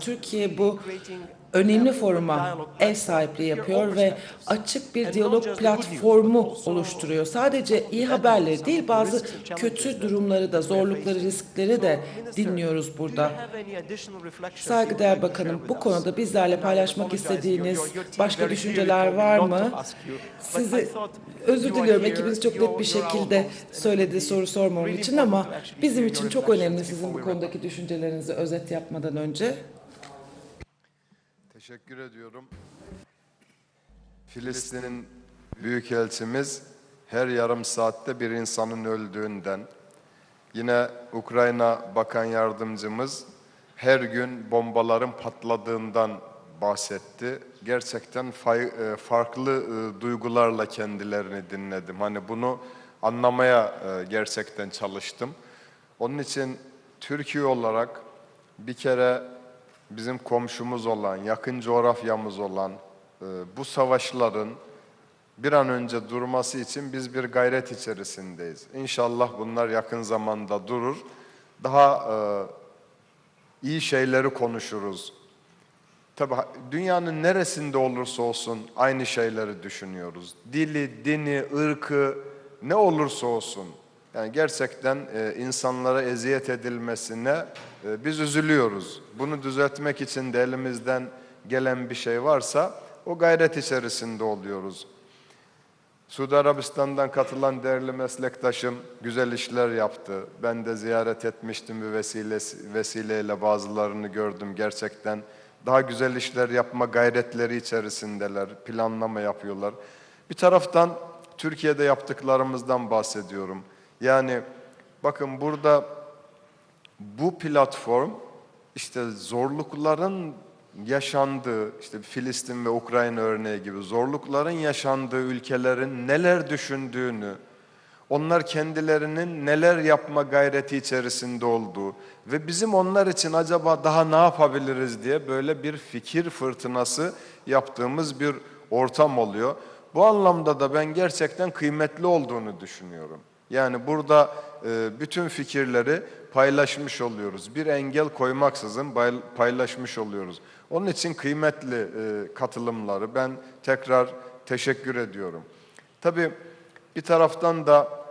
Türkiye bu önemli foruma ev sahipliği yapıyor ve açık bir diyalog platformu oluşturuyor. Sadece iyi haberleri değil bazı kötü durumları da zorlukları riskleri de dinliyoruz burada. Saygıdeğer Bakanım bu konuda bizlerle paylaşmak istediğiniz başka düşünceler var mı? Sizi özür diliyorum ekibiniz çok net bir şekilde söyledi soru sormam için ama bizim için çok önemli sizin bu konudaki düşüncelerinizi özet yapmadan önce. Teşekkür ediyorum. Filistin'in büyükelçimiz her yarım saatte bir insanın öldüğünden, yine Ukrayna Bakan Yardımcımız her gün bombaların patladığından bahsetti. Gerçekten e, farklı e, duygularla kendilerini dinledim. Hani bunu anlamaya e, gerçekten çalıştım. Onun için Türkiye olarak bir kere bizim komşumuz olan, yakın coğrafyamız olan e, bu savaşların bir an önce durması için biz bir gayret içerisindeyiz. İnşallah bunlar yakın zamanda durur. Daha e, iyi şeyleri konuşuruz. Tabii ha- dünyanın neresinde olursa olsun aynı şeyleri düşünüyoruz. Dili, dini, ırkı ne olursa olsun. Yani gerçekten e, insanlara eziyet edilmesine e, biz üzülüyoruz. Bunu düzeltmek için de elimizden gelen bir şey varsa o gayret içerisinde oluyoruz. Suudi Arabistan'dan katılan değerli meslektaşım güzel işler yaptı. Ben de ziyaret etmiştim bir vesile, vesileyle bazılarını gördüm gerçekten. Daha güzel işler yapma gayretleri içerisindeler, planlama yapıyorlar. Bir taraftan Türkiye'de yaptıklarımızdan bahsediyorum. Yani bakın burada bu platform işte zorlukların yaşandığı, işte Filistin ve Ukrayna örneği gibi zorlukların yaşandığı ülkelerin neler düşündüğünü, onlar kendilerinin neler yapma gayreti içerisinde olduğu ve bizim onlar için acaba daha ne yapabiliriz diye böyle bir fikir fırtınası yaptığımız bir ortam oluyor. Bu anlamda da ben gerçekten kıymetli olduğunu düşünüyorum. Yani burada e, bütün fikirleri paylaşmış oluyoruz. Bir engel koymaksızın paylaşmış oluyoruz. Onun için kıymetli e, katılımları ben tekrar teşekkür ediyorum. Tabii bir taraftan da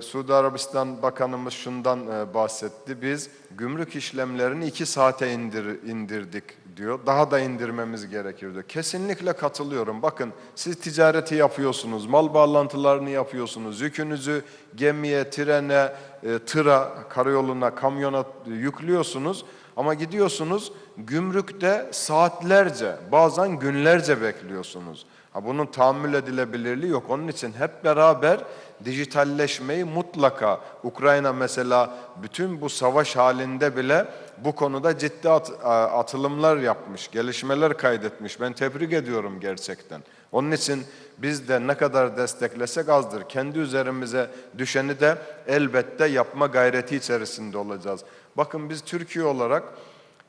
Suudi Arabistan Bakanımız şundan e, bahsetti. Biz gümrük işlemlerini iki saate indir, indirdik diyor. Daha da indirmemiz gerekir diyor. Kesinlikle katılıyorum. Bakın siz ticareti yapıyorsunuz, mal bağlantılarını yapıyorsunuz. Yükünüzü gemiye, trene, e, tıra, karayoluna, kamyona yüklüyorsunuz. Ama gidiyorsunuz gümrükte saatlerce, bazen günlerce bekliyorsunuz. Ha, bunun tahammül edilebilirliği yok. Onun için hep beraber dijitalleşmeyi mutlaka Ukrayna mesela bütün bu savaş halinde bile bu konuda ciddi at- atılımlar yapmış, gelişmeler kaydetmiş. Ben tebrik ediyorum gerçekten. Onun için biz de ne kadar desteklesek azdır. Kendi üzerimize düşeni de elbette yapma gayreti içerisinde olacağız. Bakın biz Türkiye olarak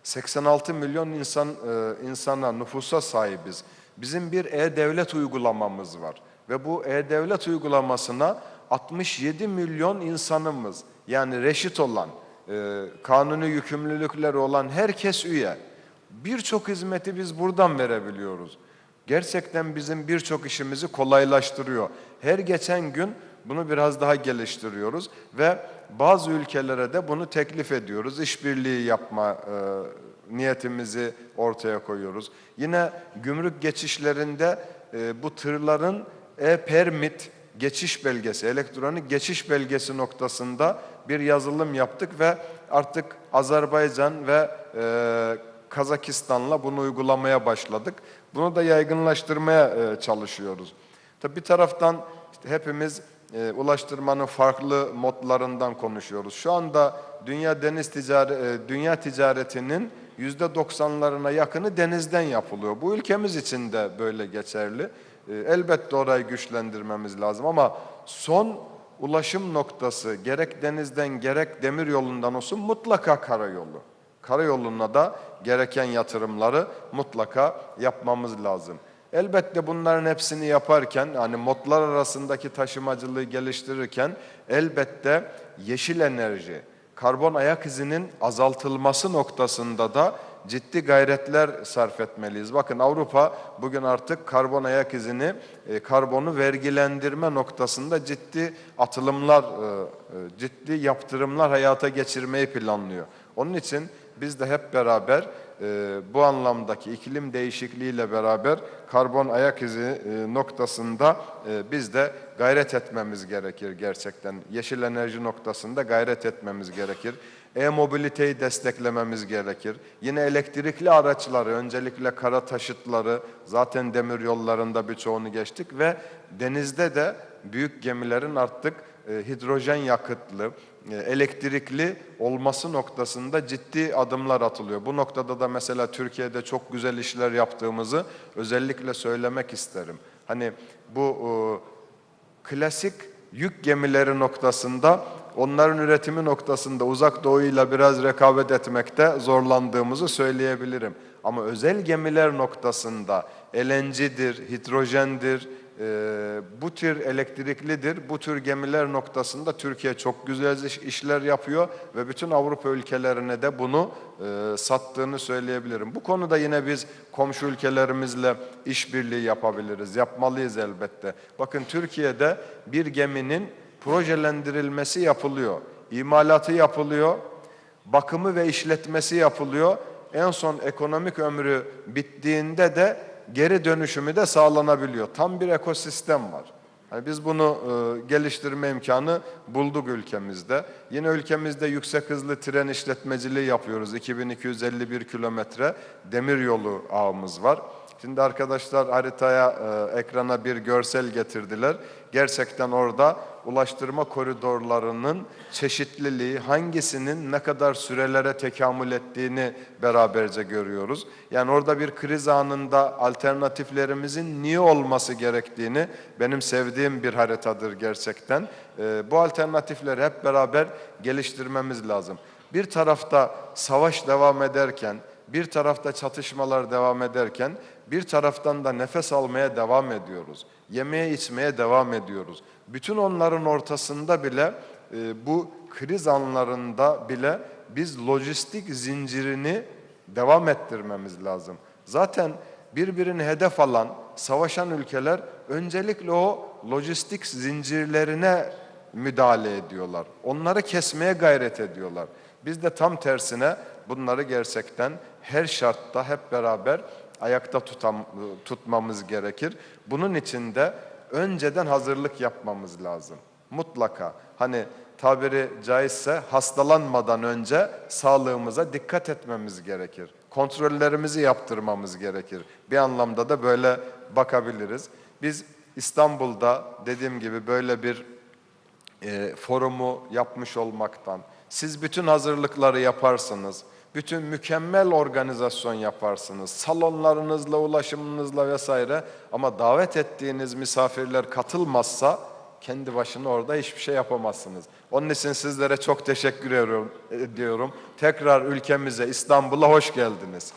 86 milyon insan e, insana, nüfusa sahibiz. Bizim bir e-devlet uygulamamız var ve bu e-devlet uygulamasına 67 milyon insanımız yani reşit olan, e, kanuni yükümlülükleri olan herkes üye. Birçok hizmeti biz buradan verebiliyoruz. Gerçekten bizim birçok işimizi kolaylaştırıyor. Her geçen gün bunu biraz daha geliştiriyoruz ve bazı ülkelere de bunu teklif ediyoruz. İşbirliği yapma e, niyetimizi ortaya koyuyoruz. Yine gümrük geçişlerinde e, bu tırların e-permit geçiş belgesi, elektronik geçiş belgesi noktasında bir yazılım yaptık ve artık Azerbaycan ve e, Kazakistan'la bunu uygulamaya başladık. Bunu da yaygınlaştırmaya e, çalışıyoruz. Tabii bir taraftan işte hepimiz e, ulaştırmanın farklı modlarından konuşuyoruz. Şu anda dünya deniz ticari, e, dünya ticaretinin yüzde 90'larına yakını denizden yapılıyor. Bu ülkemiz için de böyle geçerli. E, elbette orayı güçlendirmemiz lazım ama son ulaşım noktası gerek denizden gerek demir yolundan olsun mutlaka karayolu. Karayoluna da gereken yatırımları mutlaka yapmamız lazım. Elbette bunların hepsini yaparken hani modlar arasındaki taşımacılığı geliştirirken elbette yeşil enerji, karbon ayak izinin azaltılması noktasında da ciddi gayretler sarf etmeliyiz. Bakın Avrupa bugün artık karbon ayak izini, e, karbonu vergilendirme noktasında ciddi atılımlar, e, e, ciddi yaptırımlar hayata geçirmeyi planlıyor. Onun için biz de hep beraber bu anlamdaki iklim değişikliğiyle beraber karbon ayak izi noktasında biz de gayret etmemiz gerekir gerçekten. Yeşil enerji noktasında gayret etmemiz gerekir. E-mobiliteyi desteklememiz gerekir. Yine elektrikli araçları, öncelikle kara taşıtları, zaten demir yollarında birçoğunu geçtik ve denizde de büyük gemilerin artık e, hidrojen yakıtlı, e, elektrikli olması noktasında ciddi adımlar atılıyor. Bu noktada da mesela Türkiye'de çok güzel işler yaptığımızı özellikle söylemek isterim. Hani bu klasik yük gemileri noktasında onların üretimi noktasında uzak doğuyla biraz rekabet etmekte zorlandığımızı söyleyebilirim. Ama özel gemiler noktasında LNG'dir, hidrojendir, e, bu tür elektriklidir. Bu tür gemiler noktasında Türkiye çok güzel iş- işler yapıyor ve bütün Avrupa ülkelerine de bunu e, sattığını söyleyebilirim. Bu konuda yine biz komşu ülkelerimizle işbirliği yapabiliriz, yapmalıyız elbette. Bakın Türkiye'de bir geminin projelendirilmesi yapılıyor, imalatı yapılıyor, bakımı ve işletmesi yapılıyor. En son ekonomik ömrü bittiğinde de geri dönüşümü de sağlanabiliyor. Tam bir ekosistem var. Yani biz bunu e, geliştirme imkanı bulduk ülkemizde. Yine ülkemizde yüksek hızlı tren işletmeciliği yapıyoruz. 2251 kilometre demir yolu ağımız var. Şimdi arkadaşlar haritaya, e, ekrana bir görsel getirdiler. Gerçekten orada ulaştırma koridorlarının çeşitliliği, hangisinin ne kadar sürelere tekamül ettiğini beraberce görüyoruz. Yani orada bir kriz anında alternatiflerimizin niye olması gerektiğini benim sevdiğim bir haritadır gerçekten. E, bu alternatifleri hep beraber geliştirmemiz lazım. Bir tarafta savaş devam ederken, bir tarafta çatışmalar devam ederken bir taraftan da nefes almaya devam ediyoruz. Yemeye içmeye devam ediyoruz. Bütün onların ortasında bile e, bu kriz anlarında bile biz lojistik zincirini devam ettirmemiz lazım. Zaten birbirini hedef alan, savaşan ülkeler öncelikle o lojistik zincirlerine müdahale ediyorlar. Onları kesmeye gayret ediyorlar. Biz de tam tersine bunları gerçekten her şartta hep beraber ayakta tutam, tutmamız gerekir. Bunun için de önceden hazırlık yapmamız lazım. Mutlaka. Hani tabiri caizse hastalanmadan önce sağlığımıza dikkat etmemiz gerekir. Kontrollerimizi yaptırmamız gerekir. Bir anlamda da böyle bakabiliriz. Biz İstanbul'da dediğim gibi böyle bir e, forumu yapmış olmaktan, siz bütün hazırlıkları yaparsınız, bütün mükemmel organizasyon yaparsınız, salonlarınızla, ulaşımınızla vesaire ama davet ettiğiniz misafirler katılmazsa kendi başına orada hiçbir şey yapamazsınız. Onun için sizlere çok teşekkür ediyorum. Tekrar ülkemize, İstanbul'a hoş geldiniz.